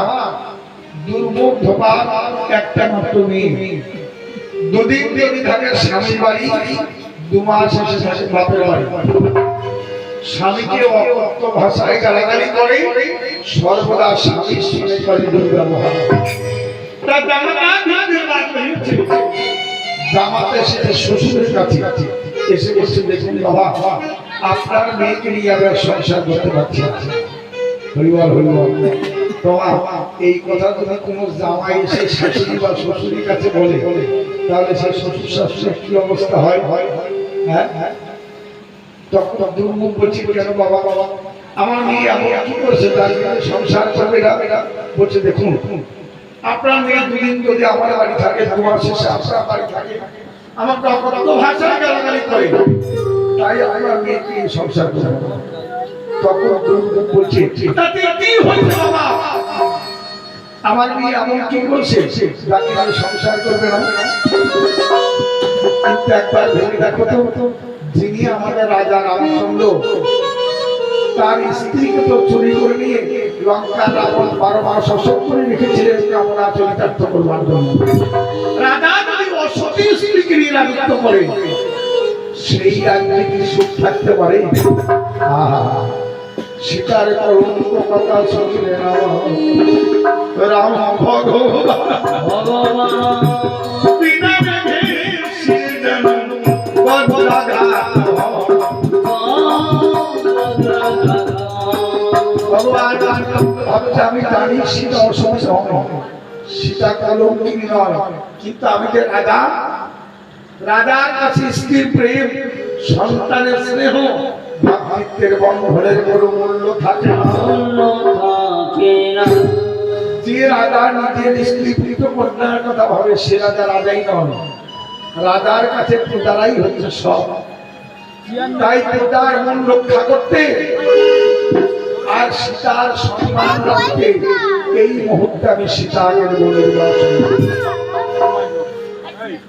আমার দুর্মুখ একটা মাত্র মেয়ে। দুদিন যদি থাকে বাড়ি দু মাস এসে থাকে বাপের বাড়ি। স্বামীকে অকথ্য ভাষায় গালাগালি করে সর্বদা স্বামীর দুর্ব্যবহার। জামাতা এসেছে শ্বশুরের কাছে। এসে বলছে দেখুন বাবা আপনার মেয়েকে নিয়ে আমি আর সংসার করতে পারছি না। হরিবল। হরিবল এই কথা যদি কোনো জামাই এসে শাশুড়ি বা শ্বশুরের কাছে বলে, তাহলে সে শ্বশুর শাশুড়ির কি অবস্থা হয়? হয় হ্যাঁ। বাবা বাবা? আমার মেয়ে সংসার না? বলছে, দেখুন, আপনার মেয়ে দুদিন যদি আমার বাড়ি থাকে মাস শেষে আপনার বাড়ি থাকে, আমাকে অকথ্য ভাষায় গালাগালি করে। তাই আমার মেয়েকে সংসার করবে না। তখন বলছে, তাতে কি হয়েছে বাবা? আমার মেয়ে এমন কি করছে? যাকে আমি সংসার করবে না? কিন্তু একবার ভেবে দেখো তো, যিনি আমাদের রাজা রামচন্দ্র, তার স্ত্রীকে তো চুরি করে নিয়ে লঙ্কা রাবণ বারো মাস অসব করে রেখেছিলেন কামনা চরিতার্থ করবার জন্য। রাজা যদি অসতী স্ত্রীকে নিয়ে রাজত্ব করে, সেই রাজ্যে কি সুখ থাকতে পারে? আহা! শিকার কলঙ্ক কথা শুনলে রাম ভগবান। বিনা মেঘে সৃজন বজ্রাঘাত ভগবান ভাবছে আমি জানি সীতা অসংখ্য সীতা কলঙ্কিনী নয় কিন্তু আমি যে রাজা রাজার কাছে স্ত্রীর প্রেম সন্তানের স্নেহ ভাতৃত্বের বন্ধনের কোনো মূল্য থাকে না। যে রাজা নিজের স্ত্রী প্রীত কন্যার কথা ভাবে সে রাজা রাজাই নয়। রাজার কাছে প্রজারাই হচ্ছে সব। তাই প্রজার মন রক্ষা করতে আর সীতার সম্মান রাখতে এই মুহূর্তে আমি সীতাকে মনের করি।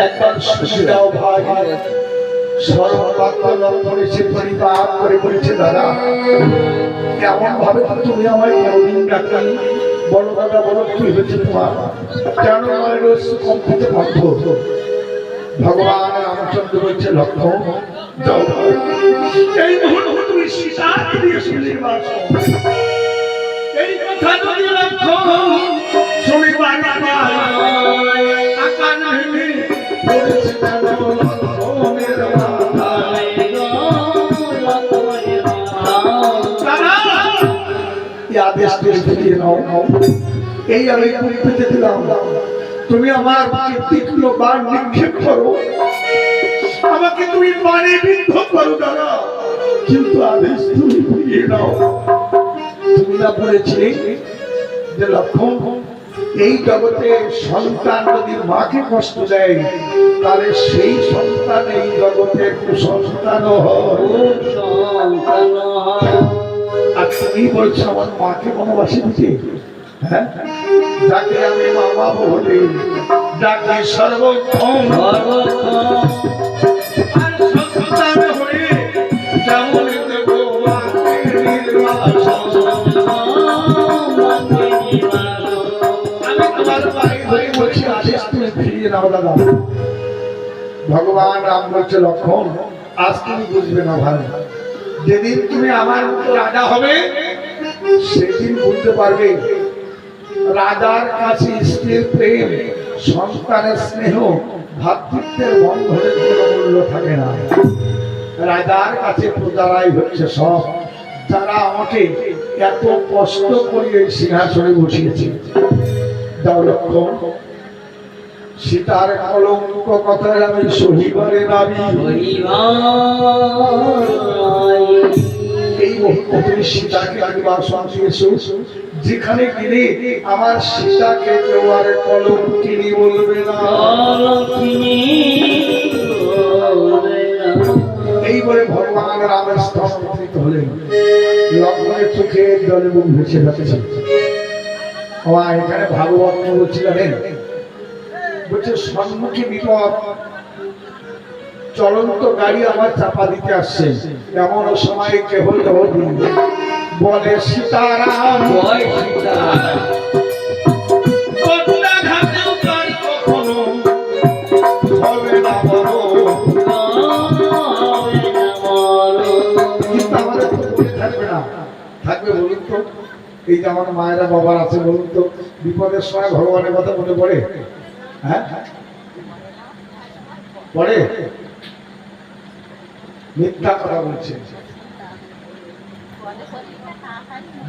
একবার সুশীলাও ভাই সর্ববাক্য করেছে পরিবার করে বলেছে দাদা এমন ভাবে তুমি আমায় কোনদিন ডাক্তার বড় দাদা বড় কি হয়েছে তোমার কেন আমার রোজ কম্পিত বন্ধ ভগবান রামচন্দ্র বলছে লক্ষ্য যাও তুমি আদেশ ফিরিয়ে নাও এই আমি পেতে দিলাম, তুমি আমার তীক্ষ্ণ বাণ নিক্ষেপ করো। আমাকে তুমি বাণে বিদ্ধ করো, দাদা। কিন্তু আদেশ তুমি ফিরিয়ে নাও। তুমি না বলেছিলে যে লক্ষণ এই জগতে সন্তান যদি মাকে কষ্ট দেয়, তাহলে সেই সন্তান এই জগতে কুসন্তান হয়। তুমি বলছো আমার মাকে বনবাসী দিতে। হ্যাঁ? আমি মামা বলি ভগবান রাম বলছে, লক্ষণ, আজ তুমি বুঝবে না ভাই যেদিন তুমি আমার মতো রাজা হবে, সেদিন বুঝতে পারবে রাজার কাছে স্ত্রীর প্রেম, সন্তানের স্নেহ, ভাতৃত্বের বন্ধনের কোনো মূল্য থাকে না। রাজার কাছে প্রজারাই হচ্ছে সব যারা আমাকে এত কষ্ট করে এই সিংহাসনে বসিয়েছে। যাও লক্ষণ সীতার কলঙ্ক কথায় আমি সহিবারে মুহূর্তে তুমি সীতাকে সঙ্গে এসো যেখানে গেলে আমার সীতাকে কেউ আর কলঙ্কিনী বলবে না। এই বলে ভগবান রামের স্তম্ভিত হলেন। লক্ষ্মণের চোখে জলে মুখ ভেসে যাচ্ছে। আমার এখানে ভাগবত বলছিলেন বলছে সম্মুখে বিপদ চলন্ত গাড়ি আমার চাপা দিতে আসছে। এমন সময় কেহ কেহ বলে সীতারাম। থাকবে না। থাকবে বলুন তো এই যে আমার মায়েরা বাবার আছে বলুন তো বিপদের সময় ভগবানের কথা মনে পড়ে? হ্যাঁ? পড়ে? মিথ্যা কথা বলছে।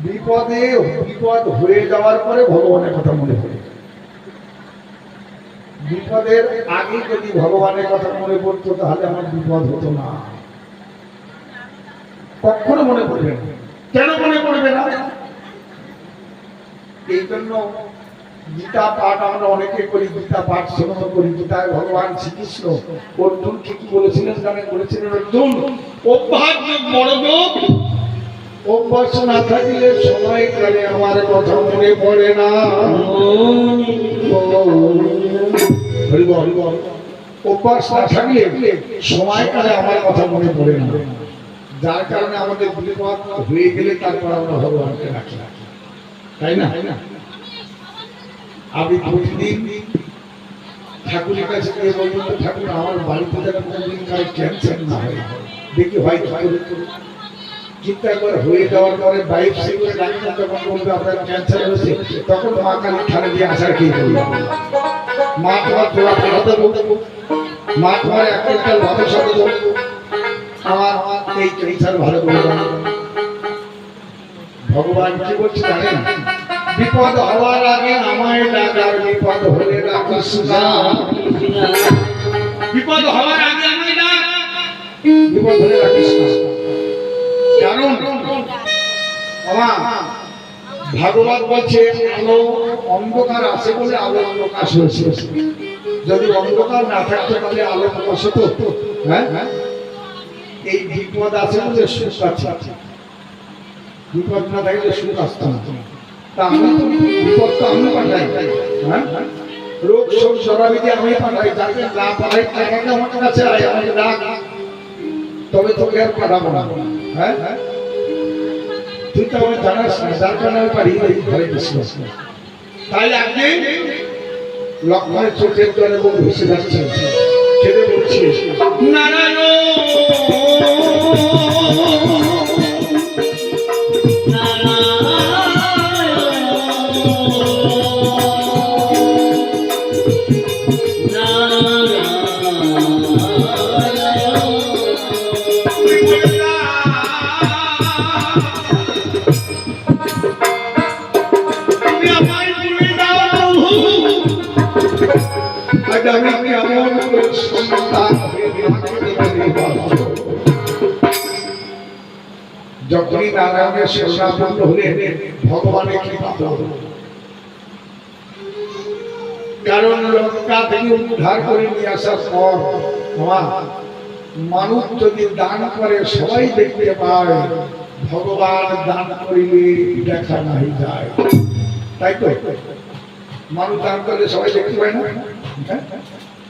বিপদে বিপদ হয়ে যাওয়ার পরে ভগবানের কথা মনে পড়ে। বিপদের আগে যদি ভগবানের কথা মনে পড়তো, তাহলে আমার বিপদ হতো না। কখনো মনে পড়বে না। কেন মনে পড়বে না? এই জন্য গীতা পাঠ আমরা অনেকে করি, গীতা পাঠ শ্রবণ করি গীতায় ভগবান শ্রীকৃষ্ণ। অর্জুনকে কি বলেছিলেন জানেন? বলেছিলেন, অর্জুন অভ্যাস না থাকলে সময় কালে আমার কথা মনে পড়ে না। অভ্যাস না থাকলে সময় কালে আমার কথা মনে পড়ে না। যার কারণে আমাদের বিপদ হয়ে গেলে তারপর আমরা ভগবানকে রাখি তাই না তাই না? আমি প্রতিদিন ঠাকুরের কাছে গিয়ে বলব, ঠাকুর, আমার বাড়িতে যেন কোনদিন কার ক্যান্সার না হয়। দেখি হয় কি করে হয়ে যাওয়ার পরে বাইক সে করে ডাক্তার যখন বলবে, আপনার ক্যান্সার হয়েছে তখন মা কালী থানা দিয়ে আসার বলবে? মা তোমার তোরা বলব। মা তোমার এক কুইন্টাল ভাতের সাথে দেবো আমার এই ক্যান্সার ভালো করে ভগবান কি বলছে জানেন? বিপদ হওয়ার আগে আমায় ডাকার বিপদ হলে রাখিস না বিপদ হওয়ার আগে আমায় ডাক। বিপদ হলে না। কারণ ভাগবত বলছে, আলো অন্ধকার আছে বলে আলো প্রকাশ হয়েছে। যদি অন্ধকার না থাকতো তাহলে আলো প্রকাশ হতো। হ্যাঁ? এই বিপদ আছে বলে সুখ আছে। বিপদ না থাকলে সুখ আসতো না। তা আমি হ্যাঁ রোগ আমি তাকে তবে তোকে আর পাঠাবো না হ্যাঁ তুই তো জানাস না যার কারণে আমি পারি ঘরে বিশ্বাস তাই একদিন লক্ষ্মণের চোখের জলে মুখ ভেসে যাচ্ছে কেঁদে বলছে নারায়ণ নারায়ণের শরণাপন্ন হলেন ভগবানের কৃপা হলো। কারণ লঙ্কা থেকে উদ্ধার করে নিয়ে আসার পর মানুষ যদি দান করে, সবাই দেখতে পায়, ভগবান দান করিলে দেখা নাই যায়। তাই তো? মানুষ দান করলে সবাই দেখতে পায় না? হ্যাঁ?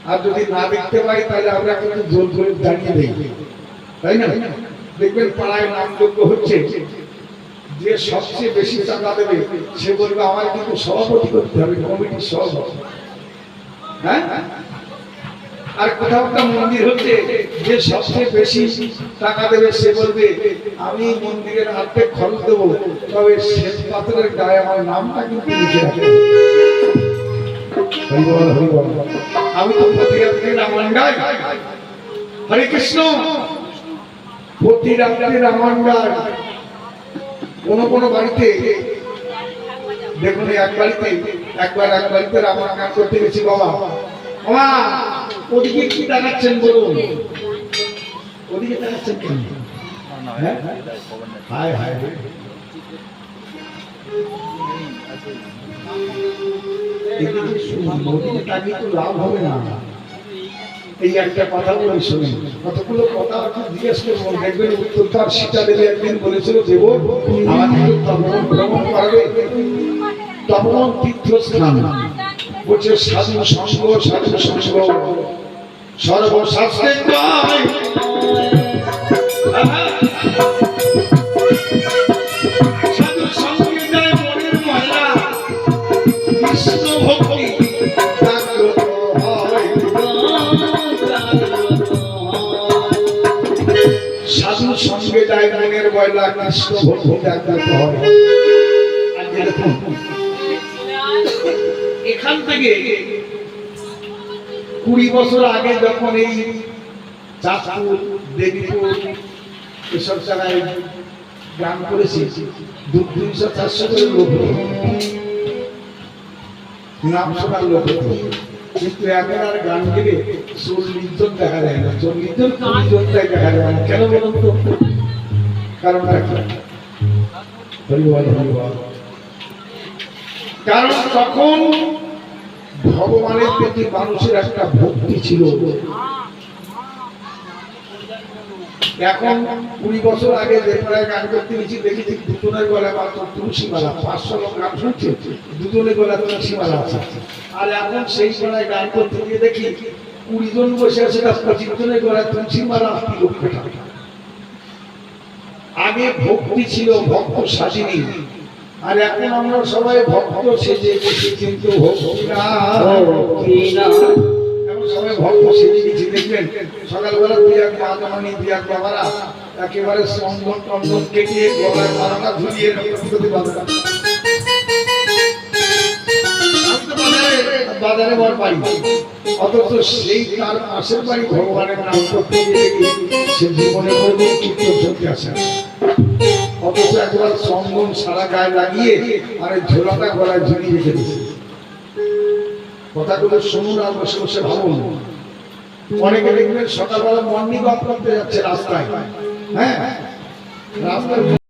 আর যদি না দেখতে পাই তাহলে আমরা কিন্তু জোর করে দাঁড়িয়ে দেখি। তাই না? দেখবেন পাড়ায় নামযোগ্য হচ্ছে যে সবচেয়ে বেশি টাকা দেবে সে বলবে আমার কিন্তু সভাপতি করতে হবে কমিটির সভাপতি হ্যাঁ আর কোথাও একটা মন্দির হচ্ছে যে সবচেয়ে বেশি টাকা দেবে সে বলবে আমি মন্দিরের অর্ধেক খরচ দেবো তবে শ্বেত পাথরের গায়ে আমার নামটা কিন্তু। আমি তো প্রতি রাত্রে রামায়ণ গাই হরে কৃষ্ণ প্রতি রাত্রে গাই কোন কোন বাড়িতে দেখুন এক বাড়িতে একবার এক বাড়িতে রামায়ণ গান করতে গেছি বাবা। বাবা ওদিকে কি দেখাচ্ছেন বলুন? ওদিকে দেখাচ্ছেন কেন? হ্যাঁ? হায় হায়। এদিকে শুনুন, ওদিকে লাভ হবে না। এই একটা কথা বলে কতগুলো কথা জিজ্ঞেস করব দেখবেন উত্তর তার সীতা দেবী একদিন বলেছিল, দেব আমাকে তো তপন ভ্রমণ করাবে। তপমন তীর্থস্থান। বলছে সাধু সঙ্গ সাধু সঙ্গ সর্বশাস্ত্রে কুড়ি বছর আগে যখন এই চাঁদপুর দেবীপুর এসব জায়গায় গান করেছি, দু চারশো করে লোক নাম শোনার লোক কিন্তু এখন আর গান গেলে চল্লিশ জন দেখা যায় না। চল্লিশ জন দেখা যায় না। কেন বলুন তো? কারণ কারণ তখন ভগবানের প্রতি মানুষের একটা ভক্তি ছিল। এখন কুড়ি বছর আগে যে প্রায় গান করতে গেছি দেখেছি দুজনের গলায় মাত্র তুলসী মালা পাঁচশো লোক গান শুনছে দুজনের গলায় তুলসী মালা আছে। আর এখন সেই গলায় গান করতে গিয়ে দেখি কুড়ি জন বসে আছে পঁচিশ জনের গলায় তুলসী মালা টাকা আগে ভক্তি ছিল ভক্ত সাজিনি। আর এখন আমরা সবাই ভক্ত সেজে গেছি কিন্তু ভক্তি না। এখন সবাই ভক্ত সেজে গেছি দেখবেন? সকালবেলা দুই এক মাতামানি দুই এক বাবারা একেবারে স্পন্দন টন্দন কেটে গলায় মারাটা ঝুলিয়ে বাজারে বর পাই। অথচ সেই তার পাশের বাড়ি ভগবানের নাম করতে গিয়ে সে জীবনে আসে অথচ একবার চন্দন সারা গায়ে লাগিয়ে আর ঝোলাটা গলায় রেখে দিয়েছে। কথাগুলো শুনুন আর বসে বসে ভাবুন। অনেকে দেখবেন সকালবেলা মর্নিং ওয়াক করতে যাচ্ছে রাস্তায়। হ্যাঁ? রাস্তায়